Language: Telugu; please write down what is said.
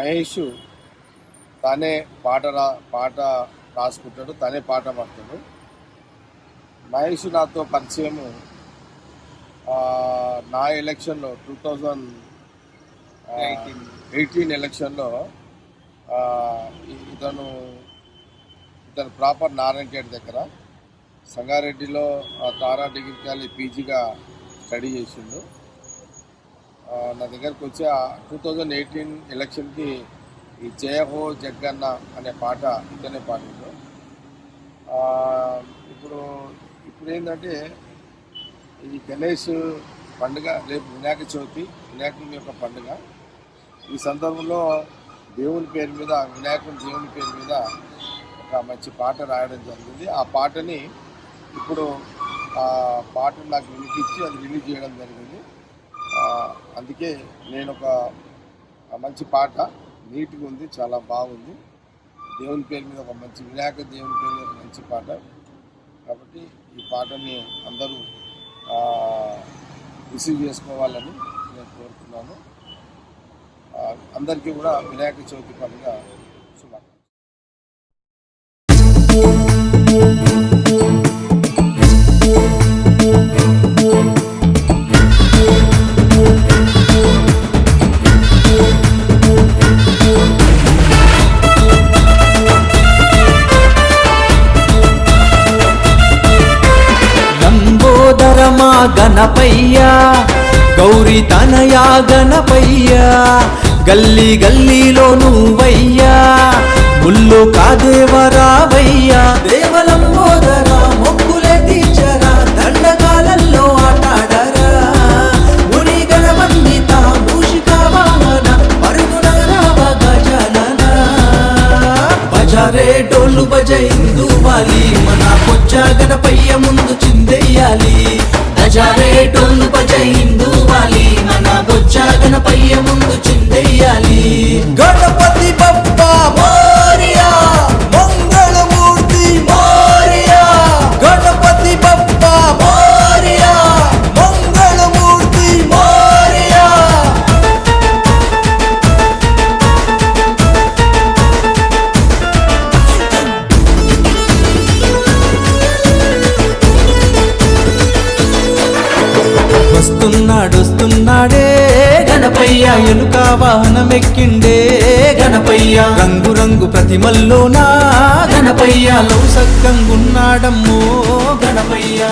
మహేష్ తానే పాట రా పాట రాసుకుంటాడు తనే పాట పాడతాడు. మహేష్ నాతో పరిచయము ఆ, నా ఎలక్షన్లో టూ థౌజండ్ ఎయిటీన్. ఎలక్షన్లో ఇతను ఇతను ప్రాపర్ నారాయణఖేడ్ దగ్గర సంగారెడ్డిలో తారా డిగ్రీ కాలేజ్ పీజీగా స్టడీ చేసిండు. నా దగ్గరకు వచ్చి ఆ టూ థౌజండ్ ఎయిటీన్ ఎలక్షన్కి ఈ జయ హో జగ్గన్న అనే పాట ఇతనే పాడిండు. ఇప్పుడు ఇప్పుడు ఏంటంటే ఈ గణేష్ పండుగ రేపు వినాయక చవితి వినాయకుని యొక్క పండుగ. ఈ సందర్భంలో దేవుని పేరు మీద వినాయకుని దేవుని పేరు మీద ఒక మంచి పాట రాయడం జరిగింది. ఆ పాటని ఇప్పుడు ఆ పాటను నాకు వినిపించి అది రిలీజ్ చేయడం జరిగింది. అందుకే నేను ఒక మంచి పాట. నీట్గా ఉంది చాలా బాగుంది. దేవుని పేరు మీద ఒక మంచి వినాయక దేవుని పేరు మీద ఒక మంచి పాట. కాబట్టి ఈ పాటని అందరూ రిసీవ్ చేసుకోవాలని నేను కోరుతున్నాను. అందరికీ కూడా వినాయక చవితి పండుగ మా గణపయ్య గౌరీ తనయా గణపయ్య గల్లీ గల్లీలో నువ్వయ్యా ముల్లు కాదేవరావయ్యా దేవలంబోదర మొక్కులే తీర్చరా దండకాలల్లో ఆటాడరా. ముని గణవందిత మూషిక వాహన పరుగున రావ గజానన. బజారే డోలు బజైందు వాలి మన పొచ్చ గణపయ్య ముందు చిందెయ్యాలి బజారే డోలు వస్తున్నాడు వస్తున్నాడే. గణపయ్య ఎలుక వాహనమెక్కిండే. గణపయ్య రంగు రంగు ప్రతిమల్లోనా? గణపయ్య లౌసక్కంగున్నాడమ్మో గణపయ్య